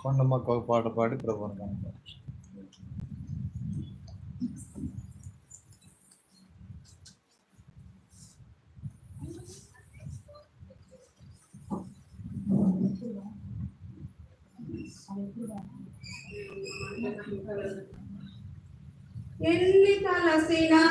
కొండమ్మకు ఒక పాట పాడి ప్రభుని కనుక ఎన్ని తలసినా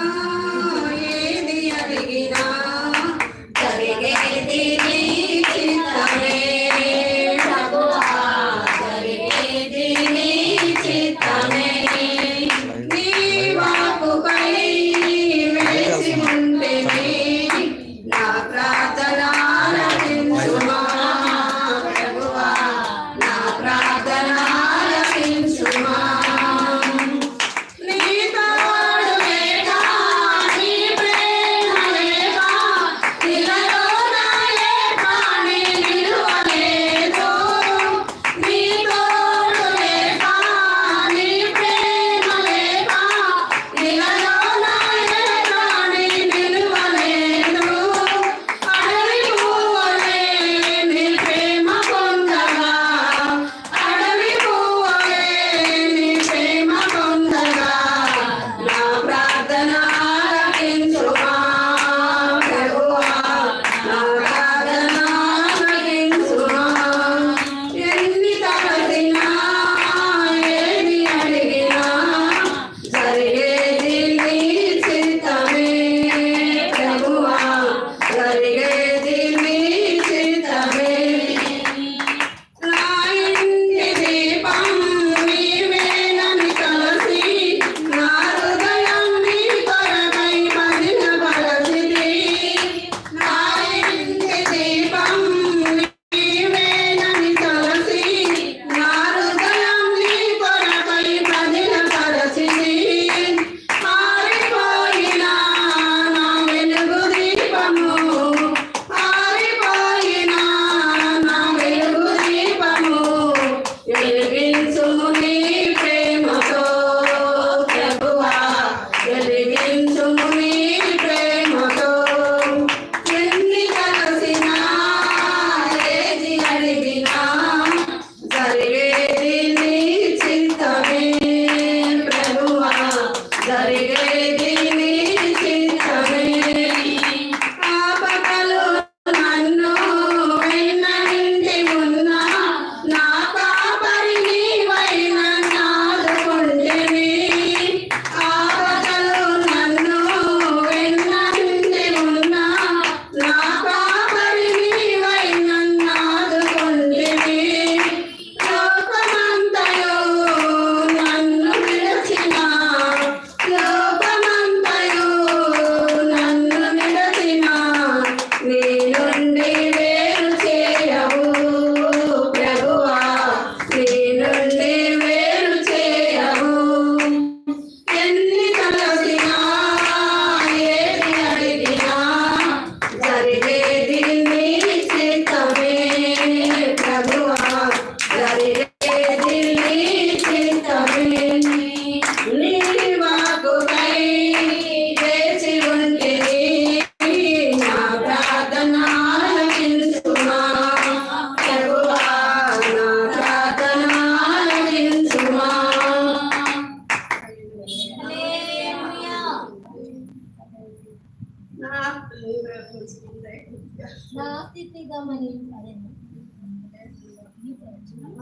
నా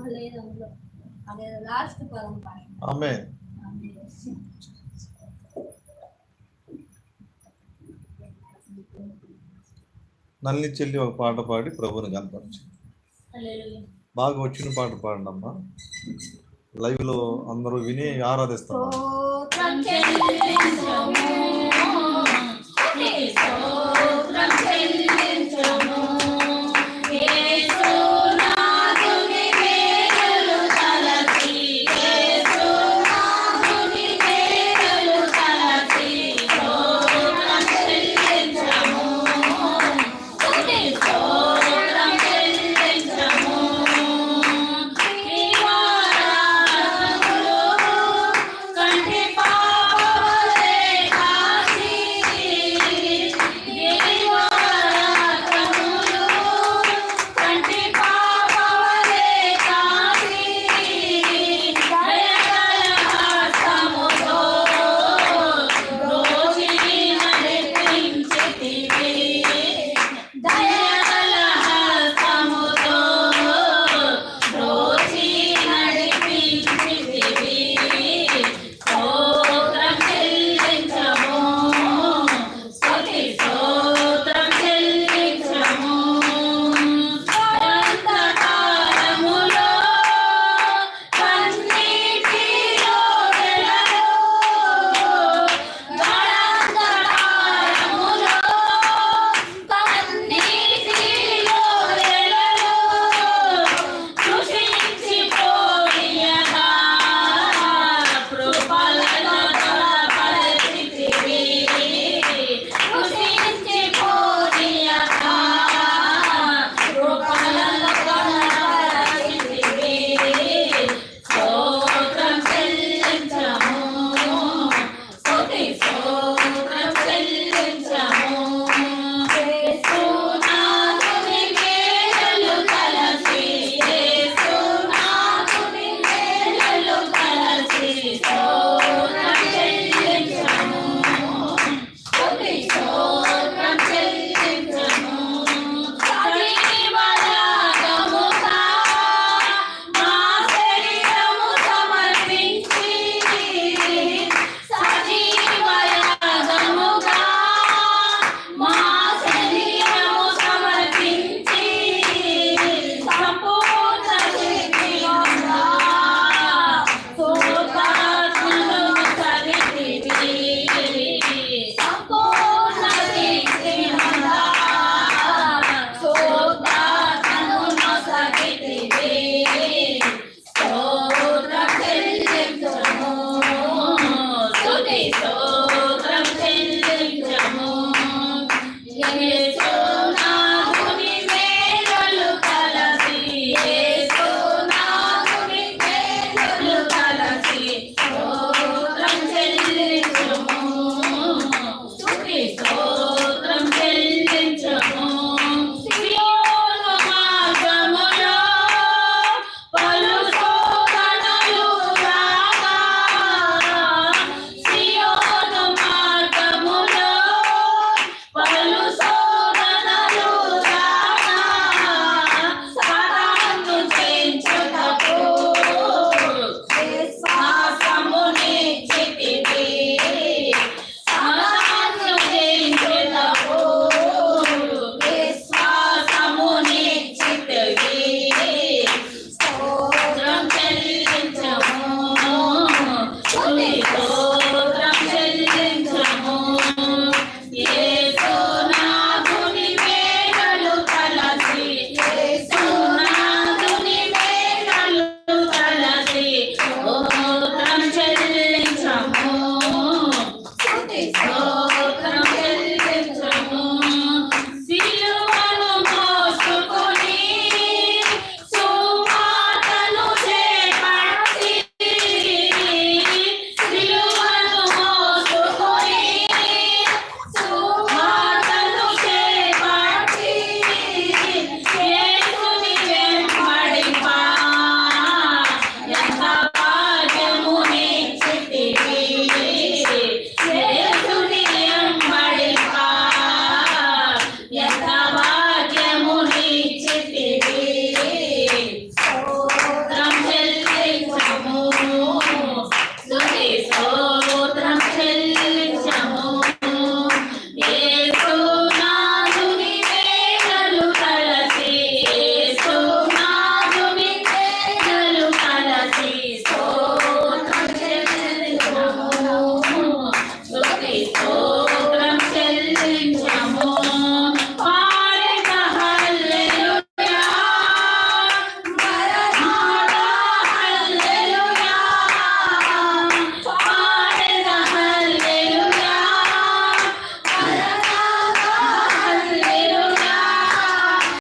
లేదు అందులో అదే లాస్ట్ పదం ఆమె నల్లి చెల్లి ఒక పాట పాడి ప్రభుని కనపరచు. బాగా వచ్చిన పాట పాడండి అమ్మా లైవ్లో అందరూ విని ఆరాధిస్తారు స్తోత్రం